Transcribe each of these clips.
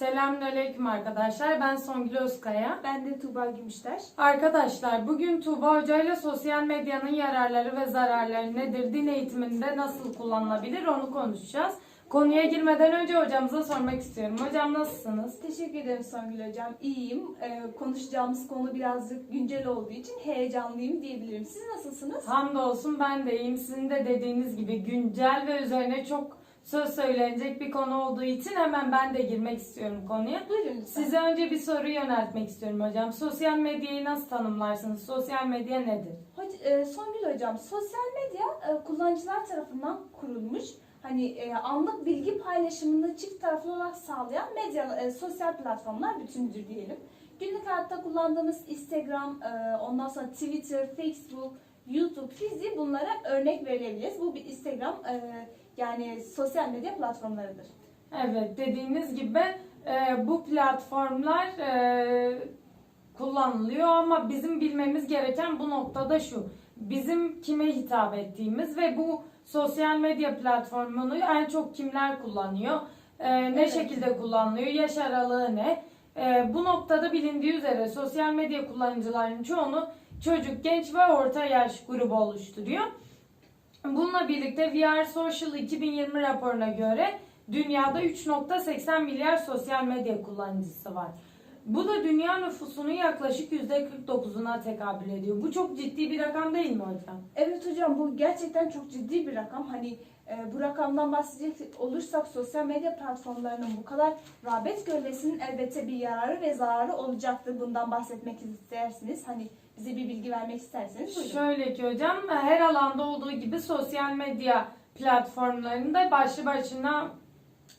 Selamünaleyküm arkadaşlar. Ben Songül Özkaya. Ben de Tuğba Gümüştaş. Arkadaşlar bugün Tuğba Hoca ile sosyal medyanın yararları ve zararları nedir? Din eğitiminde nasıl kullanılabilir onu konuşacağız. Konuya girmeden önce hocamıza sormak istiyorum. Hocam nasılsınız? Teşekkür ederim Songül Hocam. İyiyim. Ee, konuşacağımız konu birazcık güncel olduğu için heyecanlıyım diyebilirim. Siz nasılsınız? Hamdolsun ben de iyiyim. Sizin de dediğiniz gibi güncel ve üzerine çok söz söylenecek bir konu olduğu için hemen ben de girmek istiyorum konuya. Buyurun lütfen. Size önce bir soru yöneltmek istiyorum hocam. Sosyal medyayı nasıl tanımlarsınız? Sosyal medya nedir? Hoc- e, Songül Hocam, sosyal medya e, kullanıcılar tarafından kurulmuş. Hani e, anlık bilgi paylaşımını çift taraflı olarak sağlayan medya, e, sosyal platformlar bütünüdür diyelim. Günlük hayatta kullandığımız Instagram, e, ondan sonra Twitter, Facebook, YouTube, Fizi bunlara örnek verebiliriz. Bu bir Instagram e, yani sosyal medya platformlarıdır. Evet dediğiniz gibi e, bu platformlar e, kullanılıyor ama bizim bilmemiz gereken bu noktada şu. Bizim kime hitap ettiğimiz ve bu sosyal medya platformunu en çok kimler kullanıyor? E, ne Evet. şekilde kullanılıyor? Yaş aralığı ne? E, bu noktada bilindiği üzere sosyal medya kullanıcılarının çoğunu çocuk, genç ve orta yaş grubu oluşturuyor. Bununla birlikte VR Social 2020 raporuna göre dünyada 3.80 milyar sosyal medya kullanıcısı var. Bu da dünya nüfusunun yaklaşık %49'una tekabül ediyor. Bu çok ciddi bir rakam değil mi hocam? Evet hocam bu gerçekten çok ciddi bir rakam. Hani e, bu rakamdan bahsedecek olursak sosyal medya platformlarının bu kadar rağbet görmesinin elbette bir yararı ve zararı olacaktır. Bundan bahsetmek istersiniz. Hani bize bir bilgi vermek isterseniz buyurun. Şöyle ki hocam her alanda olduğu gibi sosyal medya platformlarında başlı başına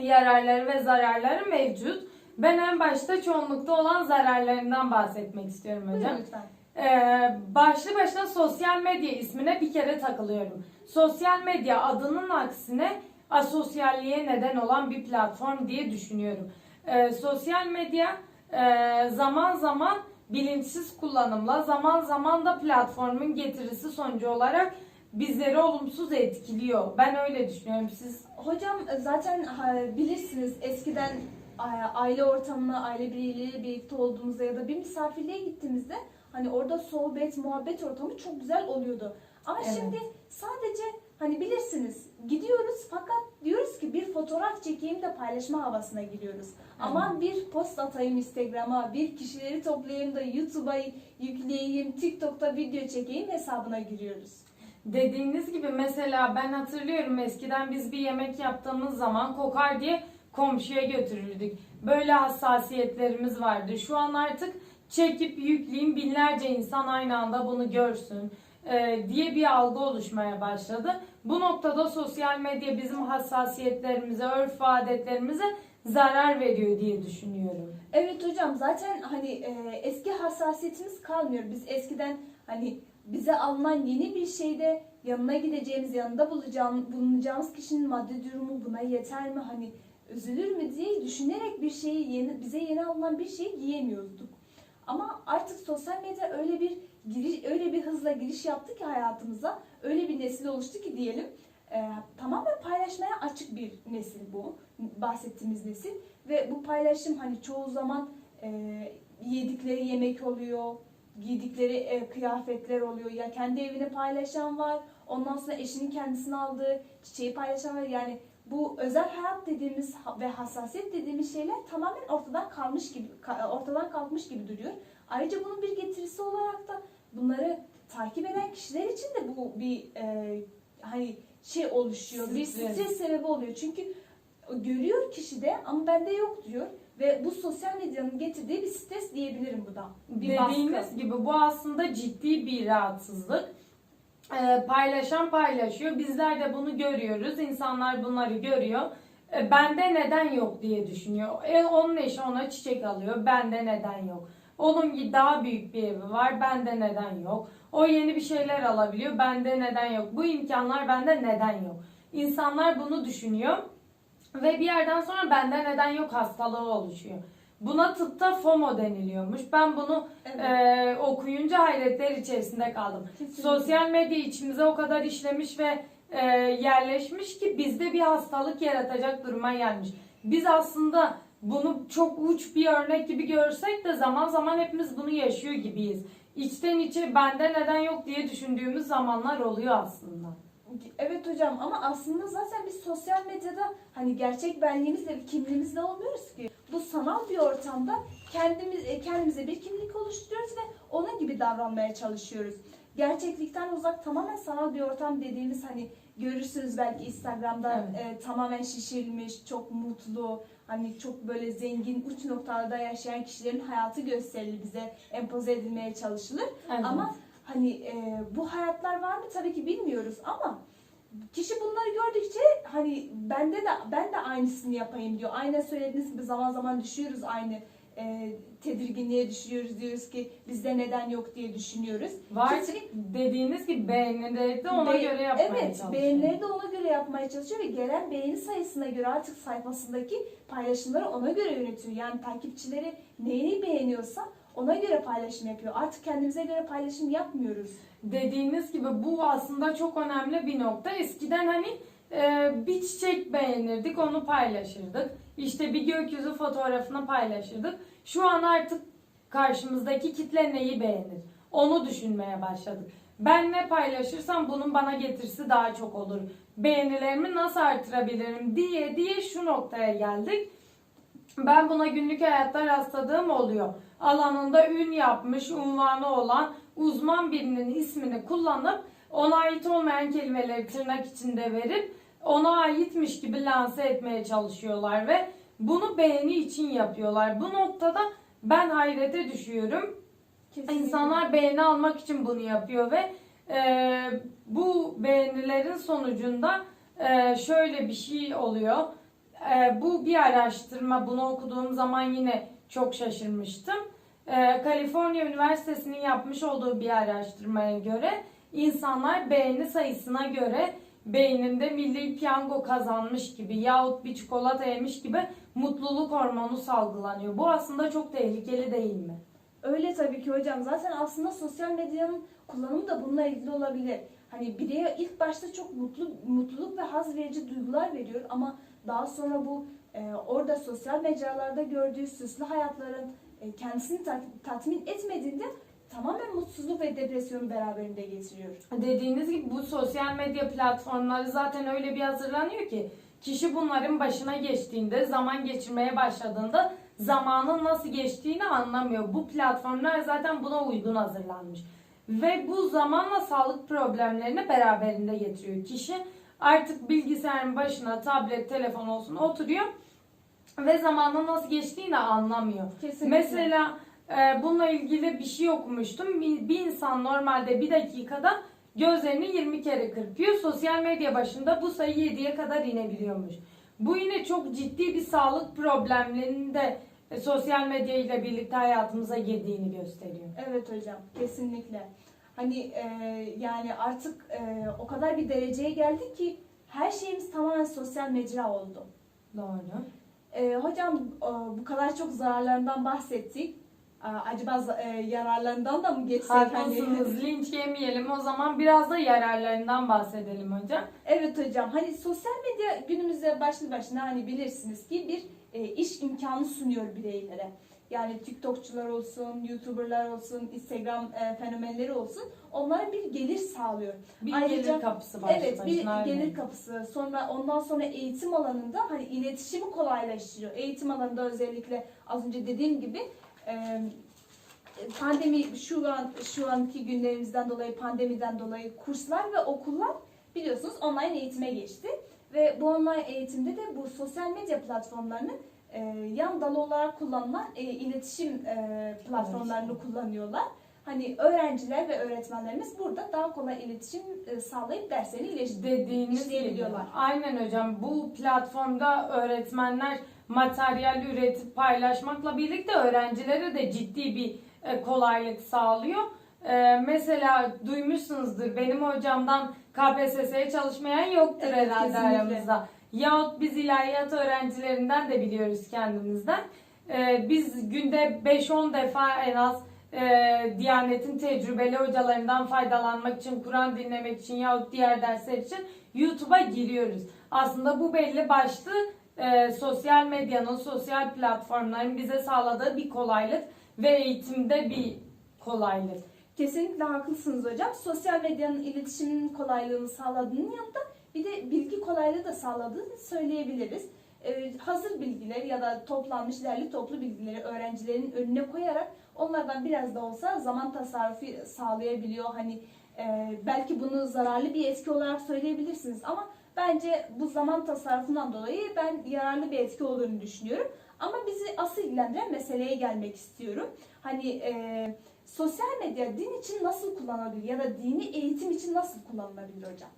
yararları ve zararları mevcut. Ben en başta çoğunlukta olan zararlarından bahsetmek istiyorum hocam. Buyurun lütfen. Ee, başlı başına sosyal medya ismine bir kere takılıyorum. Sosyal medya adının aksine asosyalliğe neden olan bir platform diye düşünüyorum. Ee, sosyal medya e, zaman zaman bilinçsiz kullanımla zaman zaman da platformun getirisi sonucu olarak bizleri olumsuz etkiliyor. Ben öyle düşünüyorum. Siz Hocam zaten bilirsiniz eskiden aile ortamına, aile bireyleriyle birlikte olduğumuzda ya da bir misafirliğe gittiğimizde hani orada sohbet, muhabbet ortamı çok güzel oluyordu. Ama Evet. şimdi sadece hani bilirsiniz gidiyoruz fakat diyoruz ki bir fotoğraf çekeyim de paylaşma havasına giriyoruz. Aman bir post atayım Instagram'a, bir kişileri toplayayım da YouTube'a yükleyeyim, TikTok'ta video çekeyim hesabına giriyoruz. Dediğiniz gibi mesela ben hatırlıyorum eskiden biz bir yemek yaptığımız zaman kokar diye komşuya götürürdük. Böyle hassasiyetlerimiz vardı. Şu an artık çekip yükleyeyim binlerce insan aynı anda bunu görsün diye bir algı oluşmaya başladı. Bu noktada sosyal medya bizim hassasiyetlerimize, örf adetlerimize zarar veriyor diye düşünüyorum. Evet hocam zaten hani e, eski hassasiyetimiz kalmıyor. Biz eskiden hani bize alınan yeni bir şeyde yanına gideceğimiz, yanında bulacağım, bulunacağımız kişinin maddi durumu buna yeter mi? Hani üzülür mü diye düşünerek bir şeyi yeni, bize yeni alınan bir şeyi giyemiyorduk. Ama artık sosyal medya öyle bir giriş, öyle bir hızla giriş yaptı ki hayatımıza, öyle bir nesil oluştu ki diyelim. e, tamamen paylaşmaya açık bir nesil bu bahsettiğimiz nesil ve bu paylaşım hani çoğu zaman e, yedikleri yemek oluyor, giydikleri e, kıyafetler oluyor. Ya kendi evini paylaşan var, ondan sonra eşinin kendisine aldığı çiçeği paylaşan var. Yani bu özel hayat dediğimiz ve hassasiyet dediğimiz şeyler tamamen ortadan kalmış gibi ortadan kalkmış gibi duruyor. Ayrıca bunun bir getirisi olarak da bunları takip eden kişiler için de bu bir e, hani şey oluşuyor, bir Stres. sebebi oluyor. Çünkü görüyor kişi de ama bende yok diyor ve bu sosyal medyanın getirdiği bir stres diyebilirim bu da. Bir Dediğiniz baskı. gibi bu aslında ciddi bir rahatsızlık. Ee, paylaşan paylaşıyor. Bizler de bunu görüyoruz. İnsanlar bunları görüyor. Ee, bende neden yok diye düşünüyor. E, onun eşi ona çiçek alıyor. Bende neden yok. Onun daha büyük bir evi var. Bende neden yok. O yeni bir şeyler alabiliyor. Bende neden yok. Bu imkanlar bende neden yok. İnsanlar bunu düşünüyor. Ve bir yerden sonra bende neden yok hastalığı oluşuyor. Buna tıpta FOMO deniliyormuş. Ben bunu Evet. ee, okuyunca hayretler içerisinde kaldım. Kesinlikle. Sosyal medya içimize o kadar işlemiş ve e, yerleşmiş ki bizde bir hastalık yaratacak duruma gelmiş. Biz aslında bunu çok uç bir örnek gibi görsek de zaman zaman hepimiz bunu yaşıyor gibiyiz. İçten içe bende neden yok diye düşündüğümüz zamanlar oluyor aslında. Evet hocam ama aslında zaten biz sosyal medyada hani gerçek benliğimizle, kimliğimizle olmuyoruz ki. Bu sanal bir ortamda kendimiz e, kendimize bir kimlik oluşturuyoruz ve onun gibi davranmaya çalışıyoruz. Gerçeklikten uzak tamamen sanal bir ortam dediğimiz hani görürsünüz belki Instagram'da e, tamamen şişirilmiş, çok mutlu, hani çok böyle zengin uç noktalarda yaşayan kişilerin hayatı gösterilir bize empoze edilmeye çalışılır. Evet. Ama hani e, bu hayatlar var mı tabii ki bilmiyoruz ama kişi bunları gördükçe hani bende de ben de aynısını yapayım diyor. Aynen söylediğiniz gibi zaman zaman düşüyoruz aynı e, tedirginliğe düşüyoruz diyoruz ki bizde neden yok diye düşünüyoruz. Var Kesinlikle- dediğiniz gibi beğenileri de ona Be- göre yapmaya Evet, çalışıyor. beğenileri de ona göre yapmaya çalışıyor ve gelen beğeni sayısına göre artık sayfasındaki paylaşımları ona göre yönetiyor. Yani takipçileri neyini beğeniyorsa ona göre paylaşım yapıyor. Artık kendimize göre paylaşım yapmıyoruz. Dediğiniz gibi bu aslında çok önemli bir nokta. Eskiden hani e, bir çiçek beğenirdik, onu paylaşırdık. İşte bir gökyüzü fotoğrafını paylaşırdık. Şu an artık karşımızdaki kitle neyi beğenir? Onu düşünmeye başladık. Ben ne paylaşırsam bunun bana getirisi daha çok olur. Beğenilerimi nasıl artırabilirim diye diye şu noktaya geldik. Ben buna günlük hayatta rastladığım oluyor. Alanında ün yapmış, unvanı olan uzman birinin ismini kullanıp ona ait olmayan kelimeleri tırnak içinde verip ona aitmiş gibi lanse etmeye çalışıyorlar ve bunu beğeni için yapıyorlar. Bu noktada ben hayrete düşüyorum. Kesinlikle. İnsanlar beğeni almak için bunu yapıyor ve e, bu beğenilerin sonucunda e, şöyle bir şey oluyor. E, bu bir araştırma. Bunu okuduğum zaman yine çok şaşırmıştım. E, Kaliforniya Üniversitesi'nin yapmış olduğu bir araştırmaya göre insanlar beğeni sayısına göre beyninde milli piyango kazanmış gibi yahut bir çikolata yemiş gibi mutluluk hormonu salgılanıyor. Bu aslında çok tehlikeli değil mi? Öyle tabii ki hocam. Zaten aslında sosyal medyanın kullanımı da bununla ilgili olabilir. Hani bireye ilk başta çok mutlu mutluluk ve haz verici duygular veriyor ama daha sonra bu e, orada sosyal mecralarda gördüğü süslü hayatların e, kendisini tat- tatmin etmediğinde tamamen mutsuzluk ve depresyon beraberinde getiriyor. Dediğiniz gibi bu sosyal medya platformları zaten öyle bir hazırlanıyor ki kişi bunların başına geçtiğinde, zaman geçirmeye başladığında zamanın nasıl geçtiğini anlamıyor. Bu platformlar zaten buna uygun hazırlanmış. Ve bu zamanla sağlık problemlerini beraberinde getiriyor. Kişi artık bilgisayarın başına tablet, telefon olsun oturuyor ve zamanın nasıl geçtiğini anlamıyor. Kesinlikle. Mesela bununla ilgili bir şey okumuştum. Bir, insan normalde bir dakikada gözlerini 20 kere kırpıyor. Sosyal medya başında bu sayı 7'ye kadar inebiliyormuş. Bu yine çok ciddi bir sağlık problemlerinin de e, sosyal medya ile birlikte hayatımıza girdiğini gösteriyor. Evet hocam kesinlikle. Hani e, yani artık e, o kadar bir dereceye geldik ki her şeyimiz tamamen sosyal mecra oldu. Doğru. E, hocam e, bu kadar çok zararlarından bahsettik. Acaba e, yararlarından da mı geçsek? hani? Haklısınız. Linç yemeyelim. O zaman biraz da yararlarından bahsedelim hocam. Evet hocam hani sosyal medya günümüzde başlı başına hani bilirsiniz ki bir e, iş imkanı sunuyor bireylere. Yani TikTokçular olsun, YouTuber'lar olsun, Instagram e, fenomenleri olsun onlara bir gelir sağlıyor. Bir Ayrıca- gelir kapısı başlı Evet bir başına. gelir kapısı. Sonra ondan sonra eğitim alanında hani iletişimi kolaylaştırıyor. Eğitim alanında özellikle az önce dediğim gibi e, pandemi şu an şu anki günlerimizden dolayı pandemiden dolayı kurslar ve okullar biliyorsunuz online eğitime geçti. Ve bu online eğitimde de bu sosyal medya platformlarının e, yan dalı olarak kullanılan e, iletişim e, platformlarını kullanıyorlar. Hani öğrenciler ve öğretmenlerimiz burada daha kolay iletişim e, sağlayıp derslerini iyileş- dediğiniz gibi. Aynen hocam. Bu platformda öğretmenler materyal üretip paylaşmakla birlikte öğrencilere de ciddi bir e, kolaylık sağlıyor. E, mesela duymuşsunuzdur benim hocamdan KPSS'ye çalışmayan yoktur Evet, herhalde kesinlikle. aramızda. Yahut biz ilahiyat öğrencilerinden de biliyoruz kendimizden. E, biz günde 5-10 defa en az e, Diyanet'in tecrübeli hocalarından faydalanmak için, Kur'an dinlemek için yahut diğer dersler için YouTube'a giriyoruz. Aslında bu belli başlı e, sosyal medyanın, sosyal platformların bize sağladığı bir kolaylık ve eğitimde bir kolaylık. Kesinlikle haklısınız hocam. Sosyal medyanın iletişimin kolaylığını sağladığının yanında bir de bilgi kolaylığı da sağladığını söyleyebiliriz. Ee, hazır bilgiler ya da toplanmış derli toplu bilgileri öğrencilerin önüne koyarak onlardan biraz da olsa zaman tasarrufu sağlayabiliyor. Hani e, belki bunu zararlı bir etki olarak söyleyebilirsiniz ama bence bu zaman tasarrufundan dolayı ben yararlı bir etki olduğunu düşünüyorum. Ama bizi asıl ilgilendiren meseleye gelmek istiyorum. Hani e, sosyal medya din için nasıl kullanılabilir ya da dini eğitim için nasıl kullanılabilir hocam?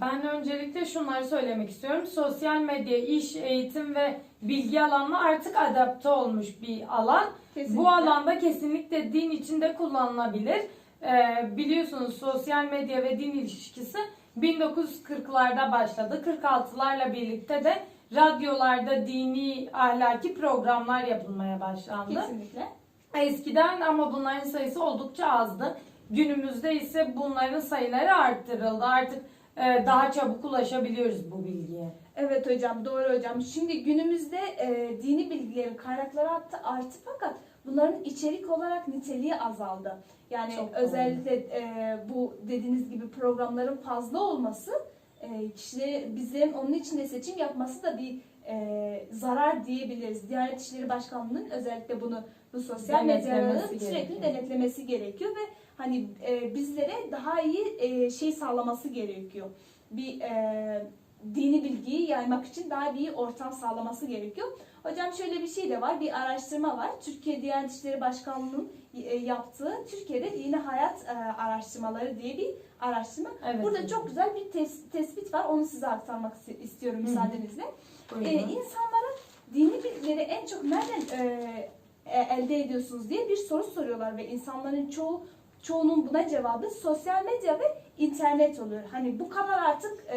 Ben öncelikle şunları söylemek istiyorum. Sosyal medya, iş, eğitim ve bilgi alanına artık adapte olmuş bir alan. Kesinlikle. Bu alanda kesinlikle din içinde kullanılabilir. Ee, biliyorsunuz sosyal medya ve din ilişkisi 1940'larda başladı. 46'larla birlikte de radyolarda dini ahlaki programlar yapılmaya başlandı. Kesinlikle. Eskiden ama bunların sayısı oldukça azdı. Günümüzde ise bunların sayıları arttırıldı. Artık e, daha çabuk ulaşabiliyoruz bu bilgiye. Evet hocam doğru hocam. Şimdi günümüzde e, dini bilgilerin kaynakları arttı, arttı fakat bunların içerik olarak niteliği azaldı. Yani Çok özellikle e, bu dediğiniz gibi programların fazla olması e, kişileri bizlerin onun içinde seçim yapması da bir e, zarar diyebiliriz. Diyanet İşleri Başkanlığı'nın özellikle bunu bu sosyal medyaları Denetlemesi sürekli gerekiyor. denetlemesi gerekiyor ve hani e, bizlere daha iyi e, şey sağlaması gerekiyor. Bir e, dini bilgiyi yaymak için daha bir ortam sağlaması gerekiyor. Hocam şöyle bir şey de var. Bir araştırma var. Türkiye Diyanet İşleri Başkanlığı'nın e, yaptığı Türkiye'de dini hayat e, araştırmaları diye bir araştırma. Evet. Burada çok güzel bir tes- tespit var. Onu size aktarmak is- istiyorum müsaadenizle. Ee, insanlara dini bilgileri en çok nereden e, e, elde ediyorsunuz diye bir soru soruyorlar ve insanların çoğu çoğunun buna cevabı sosyal medya ve internet oluyor. Hani bu kadar artık e,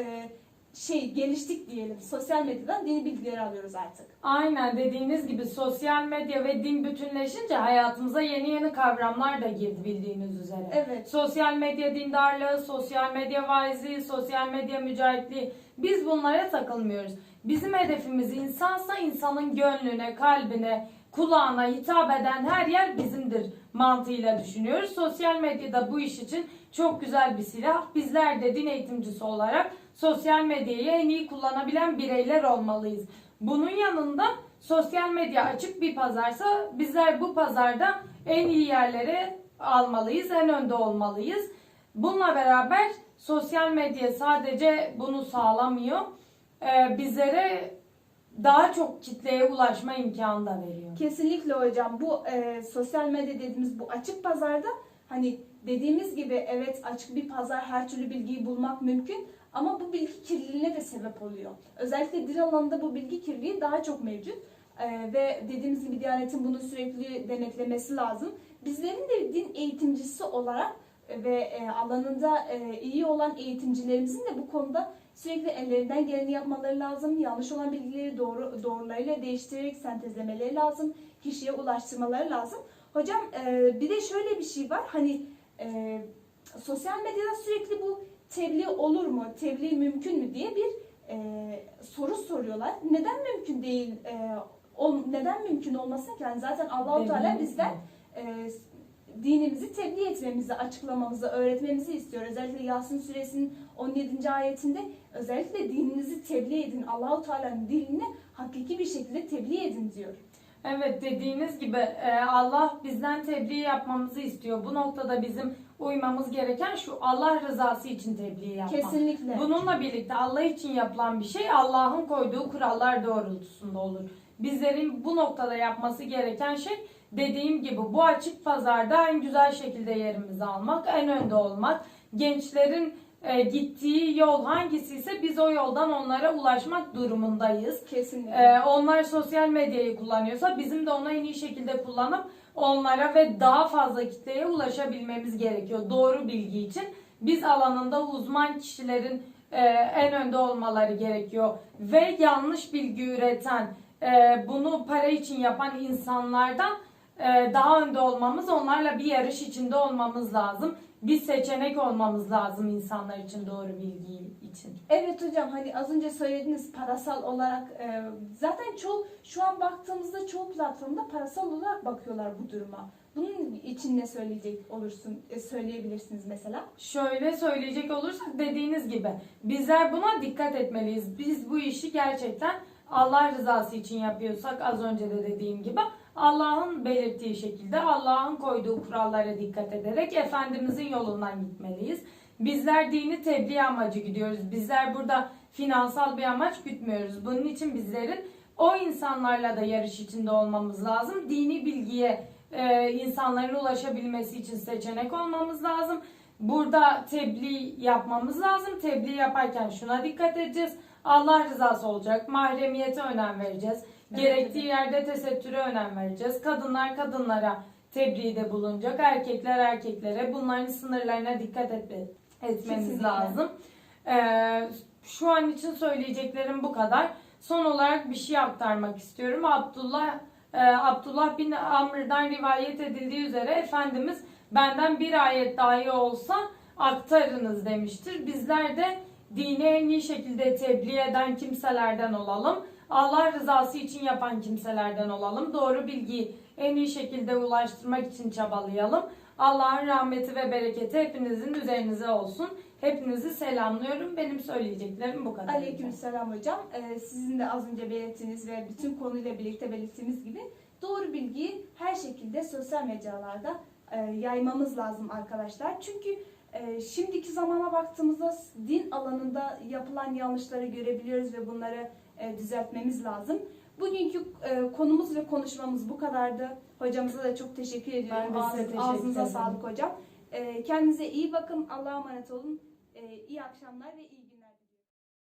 şey geliştik diyelim. Sosyal medyadan dini bilgileri alıyoruz artık. Aynen dediğiniz gibi sosyal medya ve din bütünleşince hayatımıza yeni yeni kavramlar da girdi bildiğiniz üzere. Evet. Sosyal medya dindarlığı, sosyal medya vaizi, sosyal medya mücahitliği biz bunlara takılmıyoruz. Bizim hedefimiz insansa insanın gönlüne, kalbine, kulağına hitap eden her yer bizimdir mantığıyla düşünüyoruz. Sosyal medyada bu iş için çok güzel bir silah. Bizler de din eğitimcisi olarak sosyal medyayı en iyi kullanabilen bireyler olmalıyız. Bunun yanında sosyal medya açık bir pazarsa bizler bu pazarda en iyi yerlere almalıyız, en önde olmalıyız. Bununla beraber sosyal medya sadece bunu sağlamıyor. Ee, bizlere daha çok kitleye ulaşma imkanı da veriyor. Kesinlikle hocam. Bu e, sosyal medya dediğimiz bu açık pazarda hani dediğimiz gibi evet açık bir pazar her türlü bilgiyi bulmak mümkün ama bu bilgi kirliliğine de sebep oluyor. Özellikle dil alanında bu bilgi kirliliği daha çok mevcut. E, ve dediğimiz gibi Diyanet'in bunu sürekli denetlemesi lazım. Bizlerin de din eğitimcisi olarak ve e, alanında e, iyi olan eğitimcilerimizin de bu konuda sürekli ellerinden geleni yapmaları lazım. Yanlış olan bilgileri doğru doğrularıyla değiştirerek sentezlemeleri lazım. Kişiye ulaştırmaları lazım. Hocam e, bir de şöyle bir şey var. Hani e, sosyal medyada sürekli bu tebliğ olur mu, tebliğ mümkün mü diye bir e, soru soruyorlar. Neden mümkün değil? E, ol- neden mümkün olmasın ki? Yani zaten Allahu Teala bizden e, dinimizi tebliğ etmemizi, açıklamamızı, öğretmemizi istiyor. Özellikle Yasin suresinin 17. ayetinde özellikle dininizi tebliğ edin. Allahu Teala'nın dilini hakiki bir şekilde tebliğ edin diyor. Evet dediğiniz gibi e, Allah bizden tebliğ yapmamızı istiyor. Bu noktada bizim uymamız gereken şu Allah rızası için tebliğ yapmak. Kesinlikle. Bununla birlikte Allah için yapılan bir şey Allah'ın koyduğu kurallar doğrultusunda olur. Bizlerin bu noktada yapması gereken şey dediğim gibi bu açık pazarda en güzel şekilde yerimizi almak, en önde olmak. Gençlerin e, gittiği yol hangisi ise biz o yoldan onlara ulaşmak durumundayız. Kesinlikle. Ee, onlar sosyal medyayı kullanıyorsa bizim de onu en iyi şekilde kullanıp onlara ve daha fazla kitleye ulaşabilmemiz gerekiyor. Doğru bilgi için biz alanında uzman kişilerin e, en önde olmaları gerekiyor. Ve yanlış bilgi üreten, e, bunu para için yapan insanlardan daha önde olmamız, onlarla bir yarış içinde olmamız lazım. Bir seçenek olmamız lazım insanlar için doğru bilgi için. Evet hocam hani az önce söylediğiniz parasal olarak e, zaten çoğu şu an baktığımızda çoğu platformda parasal olarak bakıyorlar bu duruma. Bunun için ne söyleyecek olursun e, söyleyebilirsiniz mesela. Şöyle söyleyecek olursak dediğiniz gibi bizler buna dikkat etmeliyiz. Biz bu işi gerçekten Allah rızası için yapıyorsak az önce de dediğim gibi Allah'ın belirttiği şekilde Allah'ın koyduğu kurallara dikkat ederek Efendimizin yolundan gitmeliyiz. Bizler dini tebliğ amacı gidiyoruz. Bizler burada finansal bir amaç gütmüyoruz. Bunun için bizlerin o insanlarla da yarış içinde olmamız lazım. Dini bilgiye e, insanların ulaşabilmesi için seçenek olmamız lazım. Burada tebliğ yapmamız lazım. Tebliğ yaparken şuna dikkat edeceğiz. Allah rızası olacak. Mahremiyete önem vereceğiz. Gerektiği yerde tesettüre önem vereceğiz. Kadınlar kadınlara tebliğde bulunacak. Erkekler erkeklere. Bunların sınırlarına dikkat etme, etmemiz Kesinlikle. lazım. Ee, şu an için söyleyeceklerim bu kadar. Son olarak bir şey aktarmak istiyorum. Abdullah e, Abdullah bin Amr'dan rivayet edildiği üzere Efendimiz benden bir ayet dahi olsa aktarınız demiştir. Bizler de dini en iyi şekilde tebliğ eden kimselerden olalım. Allah rızası için yapan kimselerden olalım. Doğru bilgiyi en iyi şekilde ulaştırmak için çabalayalım. Allah'ın rahmeti ve bereketi hepinizin üzerinize olsun. Hepinizi selamlıyorum. Benim söyleyeceklerim bu kadar. Aleykümselam hocam. Ee, sizin de az önce belirttiğiniz ve bütün konuyla birlikte belirttiğimiz gibi doğru bilgiyi her şekilde sosyal mecralarda e, yaymamız lazım arkadaşlar. Çünkü e, şimdiki zamana baktığımızda din alanında yapılan yanlışları görebiliyoruz ve bunları e, düzeltmemiz lazım. Bugünkü e, konumuz ve konuşmamız bu kadardı. Hocamıza da çok teşekkür ediyorum. Ben de size Ağzı- teşekkür Ağzınıza ederim. sağlık hocam. E, kendinize iyi bakın. Allah'a emanet olun. E, iyi akşamlar ve iyi